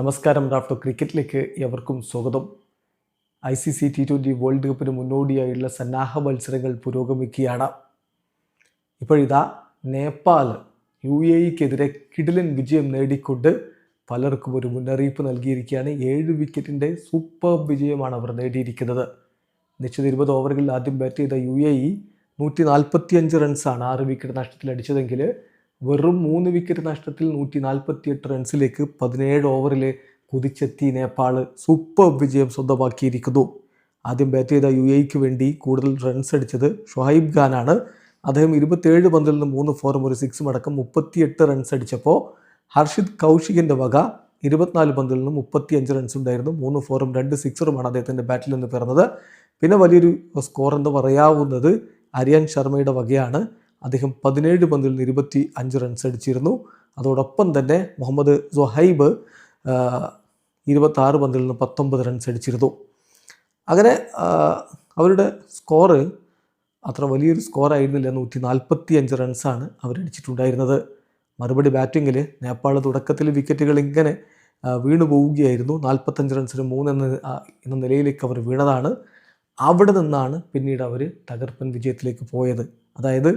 നമസ്കാരം റാഫ്റ്റോ ക്രിക്കറ്റിലേക്ക് എവർക്കും സ്വാഗതം. I C C T twenty world കപ്പിന് മുന്നോടിയായുള്ള സന്നാഹ മത്സരങ്ങൾ പുരോഗമിക്കുകയാണ്. ഇപ്പോഴിതാ നേപ്പാൾ യു എ ഇക്കെതിരെ കിടിലൻ വിജയം നേടിക്കൊണ്ട് പലർക്കും ഒരു മുന്നറിയിപ്പ് നൽകിയിരിക്കുകയാണ്. ഏഴ് വിക്കറ്റിന്റെ സൂപ്പർ വിജയമാണ് അവർ നേടിയിരിക്കുന്നത്. നിശ്ചിത ഇരുപത് ഓവറുകളിൽ ആദ്യം ബാറ്റ് ചെയ്ത യു എ ഇ നൂറ്റി നാൽപ്പത്തി അഞ്ച് റൺസാണ് ആറ് വിക്കറ്റ് നഷ്ടത്തിൽ അടിച്ചതെങ്കിൽ വെറും മൂന്ന് വിക്കറ്റ് നഷ്ടത്തിൽ നൂറ്റി നാൽപ്പത്തിയെട്ട് റൺസിലേക്ക് പതിനേഴ് ഓവറിൽ കുതിച്ചെത്തി നേപ്പാൾ സൂപ്പർ വിജയം സ്വന്തമാക്കിയിരിക്കുന്നു. ആദ്യം ബാറ്റ് ചെയ്ത യു എക്ക് വേണ്ടി കൂടുതൽ റൺസ് അടിച്ചത് ഷുഹൈബ് ഖാനാണ് അദ്ദേഹം ഇരുപത്തേഴ് പന്തിൽ നിന്ന് മൂന്ന് ഫോറും ഒരു സിക്സും അടക്കം മുപ്പത്തിയെട്ട് റൺസ് അടിച്ചപ്പോൾ ഹർഷിത് കൗശികിന്റെ വക ഇരുപത്തിനാല് പന്തിൽ നിന്ന് മുപ്പത്തി അഞ്ച് റൺസ് ഉണ്ടായിരുന്നു. മൂന്ന് ഫോറും രണ്ട് സിക്സറുമാണ് അദ്ദേഹത്തിന്റെ ബാറ്റിൽ നിന്ന് പിറന്നത്. പിന്നെ വലിയൊരു സ്കോർ എന്ന് പറയാവുന്നത് അരിയാൻ ശർമ്മയുടെ വകയാണ്. അദ്ദേഹം പതിനേഴ് പന്തിൽ നിന്ന് ഇരുപത്തി അഞ്ച് റൺസ് അടിച്ചിരുന്നു. അതോടൊപ്പം തന്നെ മുഹമ്മദ് സൊഹൈബ് ഇരുപത്താറ് പന്തിൽ നിന്ന് പത്തൊമ്പത് റൺസ് അടിച്ചിരുന്നു. അങ്ങനെ അവരുടെ സ്കോറ് അത്ര വലിയൊരു സ്കോറായിരുന്നില്ല നൂറ്റി നാൽപ്പത്തി അഞ്ച് റൺസാണ് അവരടിച്ചിട്ടുണ്ടായിരുന്നത്. മറുപടി ബാറ്റിങ്ങിൽ നേപ്പാൾ തുടക്കത്തിൽ വിക്കറ്റുകൾ ഇങ്ങനെ വീണു പോവുകയായിരുന്നു. നാൽപ്പത്തഞ്ച് റൺസിന് മൂന്ന് എന്ന നിലയിലേക്ക് അവർ വീണതാണ്. അവിടെ നിന്നാണ് പിന്നീട് അവർ തകർപ്പൻ വിജയത്തിലേക്ക് പോയത്. അതായത്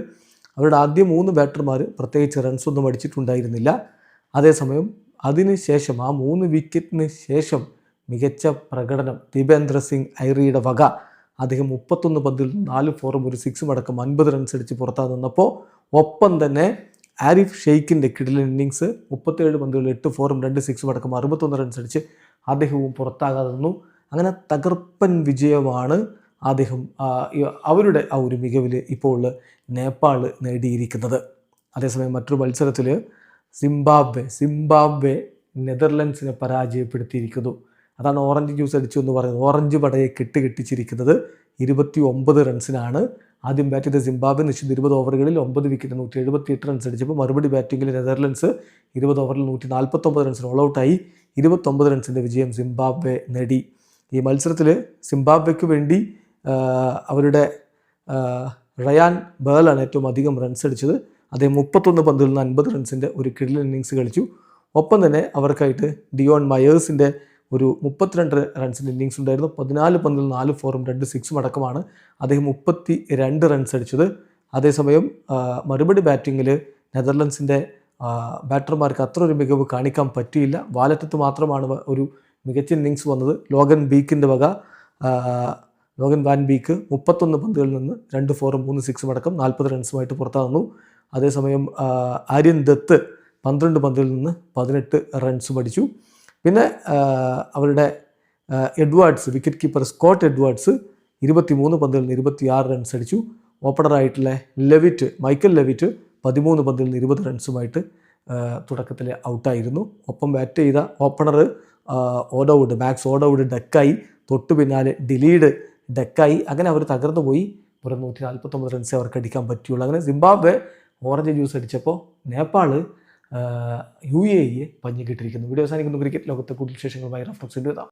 അവരുടെ ആദ്യ മൂന്ന് ബാറ്റർമാർ പ്രത്യേകിച്ച് റൺസൊന്നും അടിച്ചിട്ടുണ്ടായിരുന്നില്ല. അതേസമയം അതിനുശേഷം ആ മൂന്ന് വിക്കറ്റിന് ശേഷം മികച്ച പ്രകടനം ദീപേന്ദ്ര സിംഗ് ഐറിയുടെ വക. അദ്ദേഹം മുപ്പത്തൊന്ന് പന്തിൽ നാല് ഫോറും ഒരു സിക്സും അടക്കം അൻപത് റൺസ് അടിച്ച് പുറത്താ നിന്നപ്പോൾ ഒപ്പം തന്നെ ആരിഫ് ഷെയ്ഖിന്റെ കിടിലൻ ഇന്നിങ്സ് മുപ്പത്തേഴ് പന്തുകളിൽ എട്ട് ഫോറും രണ്ട് സിക്സും അടക്കം അറുപത്തൊന്ന് റൺസ് അടിച്ച് അദ്ദേഹവും പുറത്താകാതെ നിന്നു. അങ്ങനെ തകർപ്പൻ വിജയമാണ് അദ്ദേഹം അവരുടെ ആ ഒരു മികവിൽ ഇപ്പോൾ നേപ്പാൾ നേടിയിരിക്കുന്നത്. അതേസമയം മറ്റൊരു മത്സരത്തിൽ സിംബാബ്വെ സിംബാബ്വെ നെതർലൻഡ്സിനെ പരാജയപ്പെടുത്തിയിരിക്കുന്നു. അതാണ് ഓറഞ്ച് ജ്യൂസ് അടിച്ചു എന്ന് പറയുന്നത്. ഓറഞ്ച് പടയെ കെട്ടുകെട്ടിച്ചിരിക്കുന്നത് ഇരുപത്തി ഒമ്പത് റൺസിനാണ്. ആദ്യം ബാറ്റ് ചെയ്ത സിംബാബ്വെ നിശ്ചിത ഇരുപത് ഓവറുകളിൽ ഒമ്പത് വിക്കറ്റ് നൂറ്റി എഴുപത്തി എട്ട് റൺസ് അടിച്ചപ്പോൾ മറുപടി ബാറ്റിങ്ങിൽ നെതർലൻഡ്സ് ഇരുപത് ഓവറിൽ നൂറ്റി നാൽപ്പത്തൊമ്പത് റൺസിന് ഓൾ ഔട്ടായി ഇരുപത്തൊമ്പത് റൺസിന്റെ വിജയം സിംബാബ്വെ നേടി. ഈ മത്സരത്തിൽ സിംബാബ്വെക്ക് വേണ്ടി അവരുടെ റയാൻ ബേളാണ് ഏറ്റവും അധികം റൺസ് അടിച്ചത്. അദ്ദേഹം മുപ്പത്തൊന്ന് പന്തിൽ നിന്ന് അൻപത് റൺസിന്റെ ഒരു കിഡിൽ ഇന്നിങ്സ് കളിച്ചു. ഒപ്പം തന്നെ അവർക്കായിട്ട് ഡിയോൺ മയേഴ്സിന്റെ ഒരു മുപ്പത്തിരണ്ട് റൺസിന്റെ ഇന്നിങ്സ് ഉണ്ടായിരുന്നു. പതിനാല് പന്തിൽ നാല് ഫോറും രണ്ട് സിക്സും അടക്കമാണ് അദ്ദേഹം മുപ്പത്തി രണ്ട് റൺസ് അടിച്ചത്. അതേസമയം മറുപടി ബാറ്റിങ്ങിൽ നെതർലൻഡ്സിന്റെ ബാറ്റർമാർക്ക് അത്ര ഒരു മികവ് കാണിക്കാൻ പറ്റിയില്ല. വാലറ്റത്ത് മാത്രമാണ് ഒരു മികച്ച ഇന്നിങ്സ് വന്നത്. ലോഗൻ ബീക്കിന്റെ വക. ആ, ലോഗൻ വാൻ ബീക്ക് മുപ്പത്തൊന്ന് പന്തുകളിൽ നിന്ന് രണ്ട് ഫോറും മൂന്ന് സിക്സും അടക്കം നാൽപ്പത് റൺസുമായിട്ട് പുറത്താകുന്നു. അതേസമയം ആര്യൻ ദത്ത് പന്ത്രണ്ട് പന്തുകളിൽ നിന്ന് പതിനെട്ട് റൺസും അടിച്ചു. പിന്നെ അവരുടെ Edwards wicket keeper Scott Edwards ഇരുപത്തി മൂന്ന് പന്തിൽ നിന്ന് ഇരുപത്തിയാറ് റൺസ് അടിച്ചു. ഓപ്പണറായിട്ടുള്ള ലെവിറ്റ് മൈക്കൽ ലെവിറ്റ് പതിമൂന്ന് പന്തിൽ നിന്ന് ഇരുപത് റൺസുമായിട്ട് തുടക്കത്തിൽ ഔട്ടായിരുന്നു. ഒപ്പം ബാറ്റ് ചെയ്ത ഓപ്പണർ ഓഡൌഡ് മാക്സ് ഓഡൌഡ് ഡക്കായി തൊട്ടു പിന്നാലെ ഡിലീഡ് ഡക്കായി. അങ്ങനെ അവർ തകർന്നു പോയി. വെറും നൂറ്റി നാൽപ്പത്തൊമ്പത് റൺസേ അവർക്ക് അടിക്കാൻ പറ്റുള്ളൂ അങ്ങനെ സിംബാബ്വെ ഓറഞ്ച് ജ്യൂസ് അടിച്ചപ്പോൾ നേപ്പാൾ യു എ ഇയെ പഞ്ഞിക്കിട്ടിരിക്കുന്നു. വീഡിയോ അവസാനിക്കുന്നു. ക്രിക്കറ്റ് ലോകത്തെ കൂടുതൽ വിശേഷങ്ങളുമായി റഫ്ലക്സ് എഴുതാം